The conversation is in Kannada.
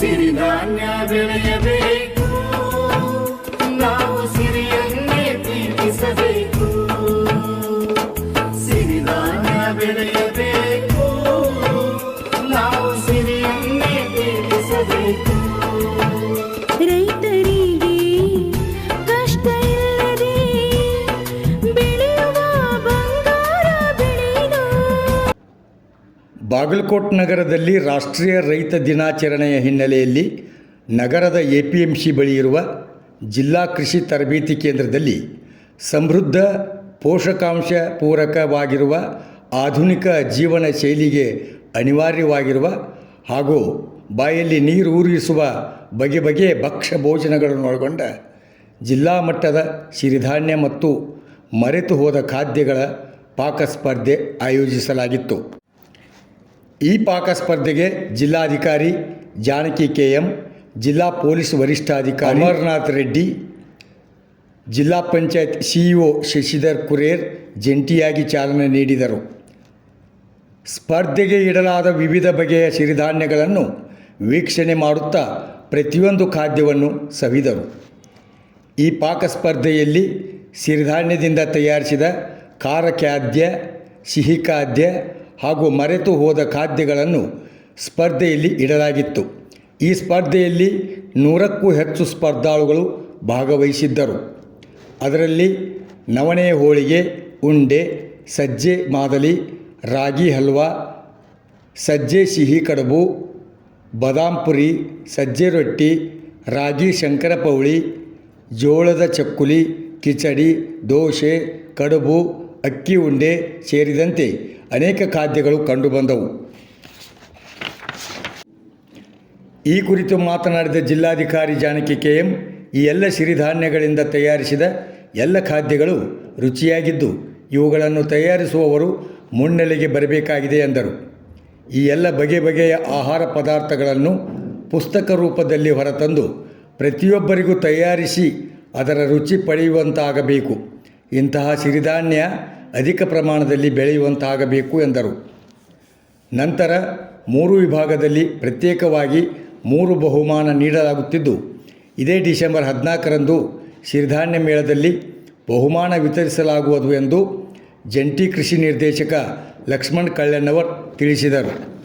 ಸಿರಿಧಾನ್ಯ ಬೆಳೆಯಬೇಕು. ನಾವು ಸಿರಿಯನ್ನೇ ಪ್ರೀತಿಸಬೇಕು. ಸಿರಿಧಾನ್ಯ ಬೆಳೆಯಬೇಕು. ಬಾಗಲಕೋಟ್ ನಗರದಲ್ಲಿ ರಾಷ್ಟ್ರೀಯ ರೈತ ದಿನಾಚರಣೆಯ ಹಿನ್ನೆಲೆಯಲ್ಲಿ ನಗರದ ಎ ಪಿ ಎಂ ಸಿ ಬಳಿ ಇರುವ ಜಿಲ್ಲಾ ಕೃಷಿ ತರಬೇತಿ ಕೇಂದ್ರದಲ್ಲಿ ಸಮೃದ್ಧ ಪೋಷಕಾಂಶ ಪೂರಕವಾಗಿರುವ ಆಧುನಿಕ ಜೀವನ ಶೈಲಿಗೆ ಅನಿವಾರ್ಯವಾಗಿರುವ ಹಾಗೂ ಬಾಯಲ್ಲಿ ನೀರು ಊರಿಸುವ ಬಗೆ ಬಗೆಯ ಭಕ್ಷ್ಯ ಭೋಜನಗಳನ್ನು ಒಳಗೊಂಡ ಜಿಲ್ಲಾ ಮಟ್ಟದ ಸಿರಿಧಾನ್ಯ ಮತ್ತು ಮರೆತು ಹೋದ ಖಾದ್ಯಗಳ ಪಾಕ ಸ್ಪರ್ಧೆ ಆಯೋಜಿಸಲಾಗಿತ್ತು. ಈ ಪಾಕ ಸ್ಪರ್ಧೆಗೆ ಜಿಲ್ಲಾಧಿಕಾರಿ ಜಾನಕಿ ಕೆ ಎಂ ಜಿಲ್ಲಾ ಪೊಲೀಸ್ ವರಿಷ್ಠಾಧಿಕಾರಿ ಅಮರನಾಥ್ ರೆಡ್ಡಿ ಜಿಲ್ಲಾ ಪಂಚಾಯತ್ ಸಿಇಒ ಶಶಿಧರ್ ಕುರೇರ್ ಜಂಟಿಯಾಗಿ ಚಾಲನೆ ನೀಡಿದರು. ಸ್ಪರ್ಧೆಗೆ ಇಡಲಾದ ವಿವಿಧ ಬಗೆಯ ಸಿರಿಧಾನ್ಯಗಳನ್ನು ವೀಕ್ಷಣೆ ಮಾಡುತ್ತಾ ಪ್ರತಿಯೊಂದು ಖಾದ್ಯವನ್ನು ಸವಿದರು. ಈ ಪಾಕ ಸ್ಪರ್ಧೆಯಲ್ಲಿ ಸಿರಿಧಾನ್ಯದಿಂದ ತಯಾರಿಸಿದ ಖಾರ ಖಾದ್ಯ ಸಿಹಿ ಖಾದ್ಯ ಹಾಗೂ ಮರೆತು ಹೋದ ಖಾದ್ಯಗಳನ್ನು ಸ್ಪರ್ಧೆಯಲ್ಲಿ ಇಡಲಾಗಿತ್ತು. ಈ ಸ್ಪರ್ಧೆಯಲ್ಲಿ ನೂರಕ್ಕೂ ಹೆಚ್ಚು ಸ್ಪರ್ಧಾಳುಗಳು ಭಾಗವಹಿಸಿದ್ದರು. ಅದರಲ್ಲಿ ನವಣೆ ಹೋಳಿಗೆ, ಉಂಡೆ, ಸಜ್ಜೆ ಮಾದಲಿ, ರಾಗಿ ಹಲ್ವಾ, ಸಜ್ಜೆ ಸಿಹಿ ಕಡುಬು, ಬದಾಮ್ ಪುರಿ, ಸಜ್ಜೆ ರೊಟ್ಟಿ, ರಾಗಿ ಶಂಕರಪೌಳಿ ಜೋಳದ ಚಕ್ಕುಲಿ, ಕಿಚಡಿ, ದೋಸೆ, ಕಡುಬು ಅಕ್ಕಿ ಉಂಡೆ ಸೇರಿದಂತೆ ಅನೇಕ ಖಾದ್ಯಗಳು ಕಂಡುಬಂದವು. ಈ ಕುರಿತು ಮಾತನಾಡಿದ ಜಿಲ್ಲಾಧಿಕಾರಿ ಜಾನಕಿ ಕೆ ಎಂ ಈ ಎಲ್ಲ ಸಿರಿಧಾನ್ಯಗಳಿಂದ ತಯಾರಿಸಿದ ಎಲ್ಲ ಖಾದ್ಯಗಳು ರುಚಿಯಾಗಿದ್ದು ಇವುಗಳನ್ನು ತಯಾರಿಸುವವರು ಮುನ್ನೆಲೆಗೆ ಬರಬೇಕಾಗಿದೆ ಎಂದರು. ಈ ಎಲ್ಲ ಬಗೆ ಬಗೆಯ ಆಹಾರ ಪದಾರ್ಥಗಳನ್ನು ಪುಸ್ತಕ ರೂಪದಲ್ಲಿ ಹೊರತಂದು ಪ್ರತಿಯೊಬ್ಬರಿಗೂ ತಯಾರಿಸಿ ಅದರ ರುಚಿ ಪಡೆಯುವಂತಾಗಬೇಕು. ಇಂತಹ ಸಿರಿಧಾನ್ಯ ಅಧಿಕ ಪ್ರಮಾಣದಲ್ಲಿ ಬೆಳೆಯುವಂತಾಗಬೇಕು ಎಂದರು. ನಂತರ ಮೂರು ವಿಭಾಗದಲ್ಲಿ ಪ್ರತ್ಯೇಕವಾಗಿ ಮೂರು ಬಹುಮಾನ ನೀಡಲಾಗುತ್ತಿದ್ದು, ಇದೇ ಡಿಸೆಂಬರ್ ಹದಿನಾಲ್ಕರಂದು ಸಿರಿಧಾನ್ಯ ಮೇಳದಲ್ಲಿ ಬಹುಮಾನ ವಿತರಿಸಲಾಗುವುದು ಎಂದು ಜಂಟಿ ಕೃಷಿ ನಿರ್ದೇಶಕ ಲಕ್ಷ್ಮಣ್ ಕಳ್ಳೆಣ್ಣವರ್ ತಿಳಿಸಿದರು.